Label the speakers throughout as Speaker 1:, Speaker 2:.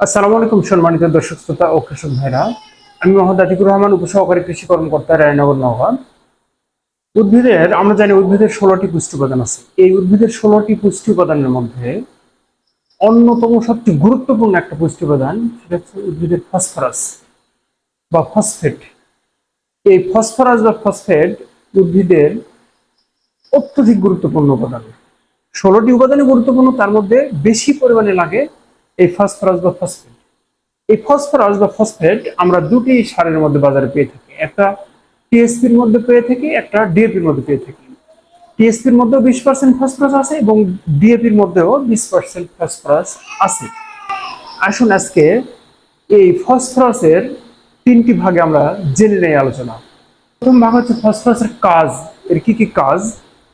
Speaker 1: আসসালামু আলাইকুম সম্মানিত দর্শক শ্রোতা ও কৃষক ভাইরা। আমি মোহাম্মদ আতিকুর রহমান, উপসহকারী কৃষি কর্মকর্তা রায়নগর নওগাঁ উদ্ভিদের আমরা জানি উদ্ভিদের ষোলোটি পুষ্টি উপাদান আছে। এই উদ্ভিদের ষোলোটি পুষ্টি উপাদানের মধ্যে অন্যতম সবচেয়ে গুরুত্বপূর্ণ একটা পুষ্টি উপাদান সেটা হচ্ছে উদ্ভিদের ফসফরাস বা ফসফেট। এই ফসফরাস বা ফসফেট উদ্ভিদের অত্যধিক গুরুত্বপূর্ণ উপাদান। ষোলোটি উপাদানই গুরুত্বপূর্ণ, তার মধ্যে বেশি পরিমাণে লাগে এই ফসফরাস বা ফসফেট। এই ফসফরাস বা ফসফেট আমরা দুটি সারের মধ্যে বাজারে পেয়ে থাকি। একটা টিএসপির মধ্যে পেয়ে থাকি, একটা ডিএপির মধ্যে পেয়ে থাকি। টিএসপির মধ্যেও বিশ পার্সেন্ট ফসফরাস আছে এবং ডিএপির মধ্যেও বিশ পার্সেন্ট ফসফরাস আছে। আসুন আজকে এই ফসফরাসের তিনটি ভাগে আমরা জেনে নেই আলোচনা। প্রথম ভাগ হচ্ছে ফসফরাসের কাজ। এর কি কি কাজ?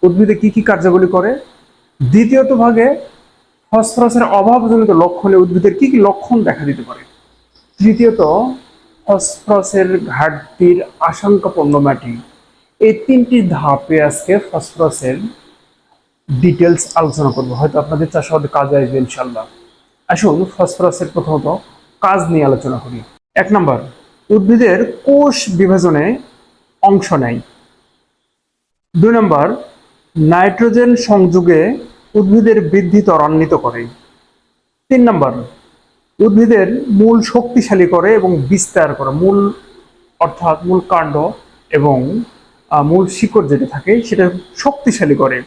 Speaker 1: উদ্ভিদে কি কি কার্যাবলী করে? দ্বিতীয়ত ভাগে ফসফরাসের অভাবজনিত লক্ষণে উদ্ভিদের কি কি লক্ষণ দেখা দিতে পারে? তৃতীয়ত, ফসফরাসের ঘাটতির আশঙ্কাপন্ন মাটি। এই তিনটি ধাপে আজকে ফসফরাসের ডিটেলস আলোচনা করব। হয়তো আপনাদের চাষাবাদে কাজে আসবে ইনশাল্লাহ আসুন ফসফরাসের প্রথমত কাজ নিয়ে আলোচনা করি। এক নম্বর, উদ্ভিদের কোষ বিভাজনে অংশ নেয়। দুই নম্বর, নাইট্রোজেন সংযোগে উদ্ভিদের বৃদ্ধি ত্বরান্বিত করে। তিন নম্বর, উদ্ভিদের মূল শক্তিশালী করে এবং বিস্তার করে। মূল অর্থাৎ মূল কাণ্ড এবং মূল শিকড় যেটা থাকে, সেটা শক্তিশালী করে।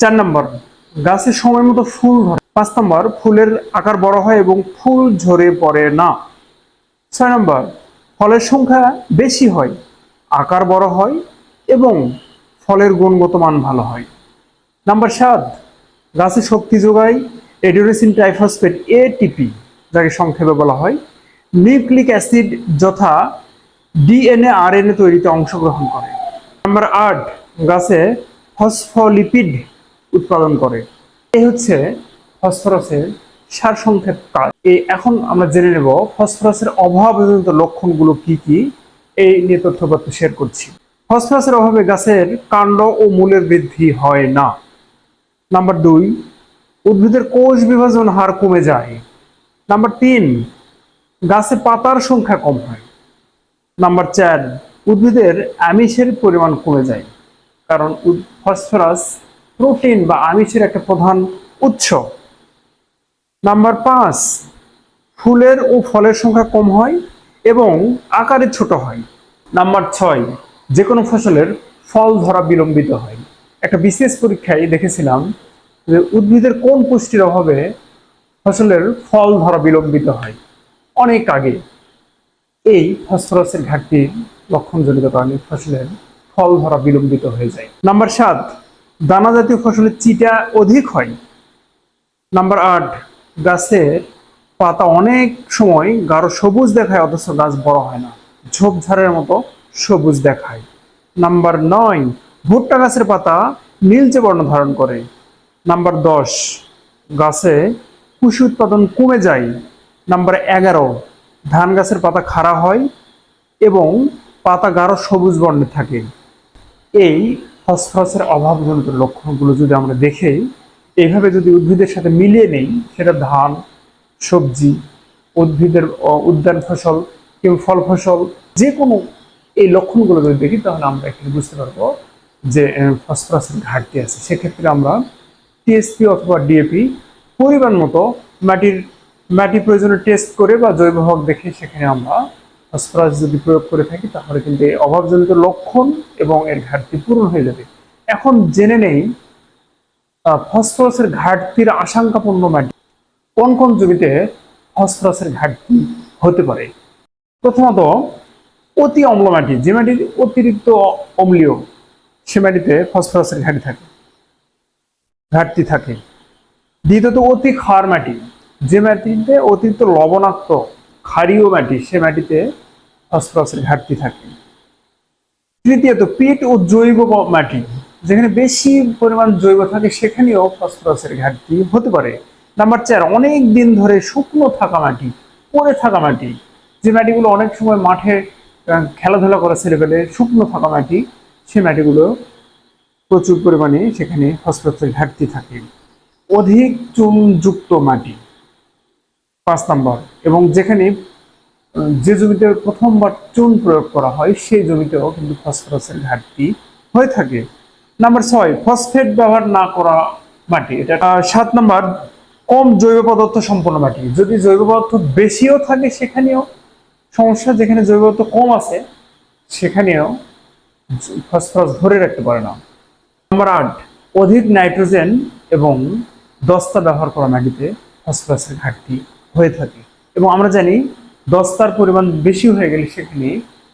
Speaker 1: চার নম্বর, গাছে সময় মতো ফুল ধরে। পাঁচ নম্বর, ফুলের আকার বড় হয় এবং ফুল ঝরে পড়ে না। ছয় নম্বর, ফলের সংখ্যা বেশি হয়, আকার বড় হয় এবং ফলের গুণগত মান ভালো হয়। নাম্বার সাত, গাছে শক্তি যোগায় এডিওরেসিন ট্রাইফসফেট এটিপি যাকে সংক্ষেপে বলা হয়। নিউক্লিক অ্যাসিড যথা ডিএনএ আরএনএ তৈরিতে অংশগ্রহণ করে। নাম্বার আট, গাছে ফসফোলিপিড উৎপাদন করে। এই হচ্ছে ফসফরাসের সার সংক্ষেপ কাজ। এই এখন আমরা জেনে নেব ফসফরাসের অভাবজনিত লক্ষণগুলো কি কি, এই নিয়ে তথ্যপত্র শেয়ার করছি। ফসফরাসের অভাবে গাছের কাণ্ড ও মূলের বৃদ্ধি হয় না। নাম্বার দুই, উদ্ভিদের কোষ বিভাজন হার কমে যায়। নাম্বার তিন, গাছে পাতার সংখ্যা কম হয়। নাম্বার চার, উদ্ভিদের আমিষের পরিমাণ কমে যায়, কারণ ফসফরাস প্রোটিন বা আমিষের একটা প্রধান উৎস। নাম্বার পাঁচ, ফুলের ও ফলের সংখ্যা কম হয় এবং আকারে ছোট হয়। নাম্বার ছয় যে কোনো ফসলের ফল ধরা বিলম্বিত হয়। একটা বিশেষ পরীক্ষায় দেখেছিলাম যে উদ্ভিদের কোন পুষ্টির অভাবে ফসলের ফল ধরা বিলম্বিত হয়। অনেক আগে এই ফসফরাসের ঘাটতির লক্ষণজনিত কারণে ফসলের ফল ধরা বিলম্বিত হয়ে যায়। নাম্বার সাত, দানা জাতীয় ফসলের চিটা অধিক হয়। নাম্বার আট গাছের পাতা অনেক সময় গাঢ় সবুজ দেখায়, অথচ গাছ বড় হয় না। ঝোপঝাড়ের মতো সবুজ দেখায়। নাম্বার নয় ভুট্টা গাছের পাতা নীলচে বর্ণ ধারণ করে। নাম্বার দশ, গাছে কুশি উৎপাদন কমে যায়। নাম্বার এগারো, ধান গাছের পাতা খাড়া হয় এবং পাতা গাঢ় সবুজ বর্ণে থাকে। এই ফসফরাসের অভাবজনিত লক্ষণগুলো যদি আমরা দেখে এইভাবে যদি উদ্ভিদের সাথে মিলিয়ে নেই, সেটা ধান, সবজি, উদ্ভিদের উদ্যান ফসল কিংবা ফল ফসল, যে কোনো এই লক্ষণগুলো যদি দেখি, তাহলে আমরা এখানে বুঝতে পারব যে ফসফরাসের ঘাটতি আছে, সেক্ষেত্রে আমরা টিএসপি অথবা ডিএপি পরিমাণ মতো মাটির, মাটি প্রয়োজনে টেস্ট করে বা জৈব ভাগ দেখে সেখানে আমরা ফসফরাস যদি প্রয়োগ করে থাকি, তাহলে কিন্তু এই অভাবজনিত লক্ষণ এবং এর ঘাটতি পূরণ হয়ে যাবে। এখন জেনে নেই ফসফরাসের ঘাটতির আশঙ্কাপূর্ণ মাটি কোন কোন জমিতে ফসফরাসের ঘাটতি হতে পারে? প্রথমত, অতি অম্ল মাটি, যে মাটির অতিরিক্ত অম্লীয় সে মাটিতে ফসফরাসের ঘাটতি থাকে। ঘাটতি থাকে। দ্বিতীয়ত অতি ক্ষার মাটি। যে মাটিতে অতিরিক্ত লবণাক্ত, ক্ষারীয় মাটি, সে মাটিতে ফসফরাসের ঘাটতি থাকে। তৃতীয়ত পিট ও জৈব মাটি। যেখানে বেশি পরিমাণ জৈব থাকে, সেখানেও ফসফরাসের ঘাটতি হতে পারে। নাম্বার চার, অনেক দিন ধরে শুকনো থাকা মাটি, পড়ে থাকা মাটি। যে মাটিগুলো অনেক সময় মাঠে খেলাধুলা করে ছেলেবেলে শুকনো থাকা মাটি সে মাটিগুলো প্রচুর পরিমাণে সেখানে ফসফরাসের ঘাটতি থাকে। অধিক চুনযুক্ত মাটি, পাঁচ নাম্বার, এবং যেখানে যে জমিতে প্রথমবার চুন প্রয়োগ করা হয়, সেই জমিতেও কিন্তু ফসফরাসের ঘাটতি হয়ে থাকে। নাম্বার ছয়, ফসফেট ব্যবহার না করা মাটি, এটা সাত নাম্বার, কম জৈব পদার্থ সম্পন্ন মাটি। যদি জৈব পদার্থ বেশিও থাকে সেখানেও, সমস্যা, যেখানে জৈব পদার্থ কম আছে, সেখানেও ফসফরাস ধরে রাখতে পারে না। নাম্বার আট, অধিক নাইট্রোজেন এবং দস্তা ব্যবহার করা মাটিতে ফসফরাসের ঘাটতি হয়ে থাকে এবং আমরা জানি দস্তার পরিমাণ বেশি হয়ে গেলে সেখানে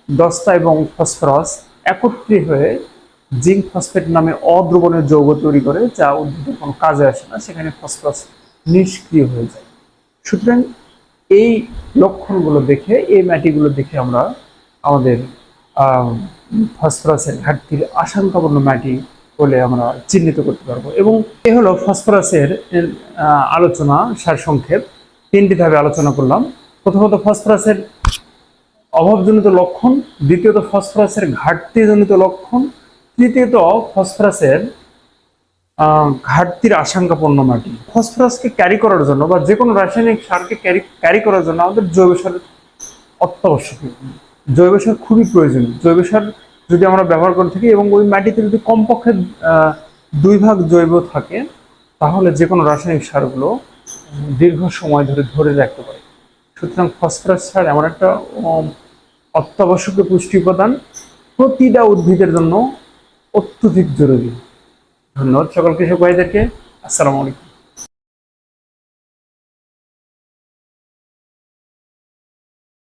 Speaker 1: দস্তা এবং ফসফরাস একত্রে হয়ে জিঙ্ক ফসফেট নামে অদ্রবণের যৌগ তৈরি করে যা উদ্ভিদের কোনো কাজে আসে না, সেখানে ফসফরাস নিষ্ক্রিয় হয়ে যায়। সুতরাং এই লক্ষণগুলো দেখে, এই মাটিগুলো দেখে আমরা আমাদের ফসফরাসের ঘাটতির আশঙ্কাপূর্ণ মাটি বলে আমরা চিহ্নিত করতে পারব। এবং এ হলো ফসফরাসের আলোচনা, সারসংক্ষেপ। তিনটি ধাপে আলোচনা করলাম। প্রথমত ফসফরাসের অভাবজনিত লক্ষণ, দ্বিতীয়ত ফসফরাসের ঘাটতিজনিত লক্ষণ, তৃতীয়ত ফসফরাসের ঘাটতির আশঙ্কাপূর্ণ মাটি। ফসফরাসকে ক্যারি করার জন্য বা যে কোনো রাসায়নিক সারকে ক্যারি ক্যারি করার জন্য আমাদের জৈব সারের অত্যাবশ্যক জৈব সার খুবই প্রয়োজন জৈব সার যদি আমরা ব্যবহার করে থাকি এবং ওই মাটিতে যদি কমপক্ষে দুই ভাগ জৈব থাকে, তাহলে যে কোনো রাসায়নিক সারগুলো দীর্ঘ সময় ধরে ধরে রাখতে পারে। সুতরাং ফসফরাস সার এমন একটা অত্যাবশ্যকীয় পুষ্টি উপাদান প্রতিটা উদ্ভিদের জন্য অত্যধিক জরুরি। ধন্যবাদ সকল কৃষক ভাইদেরকে। আসসালামু আলাইকুম।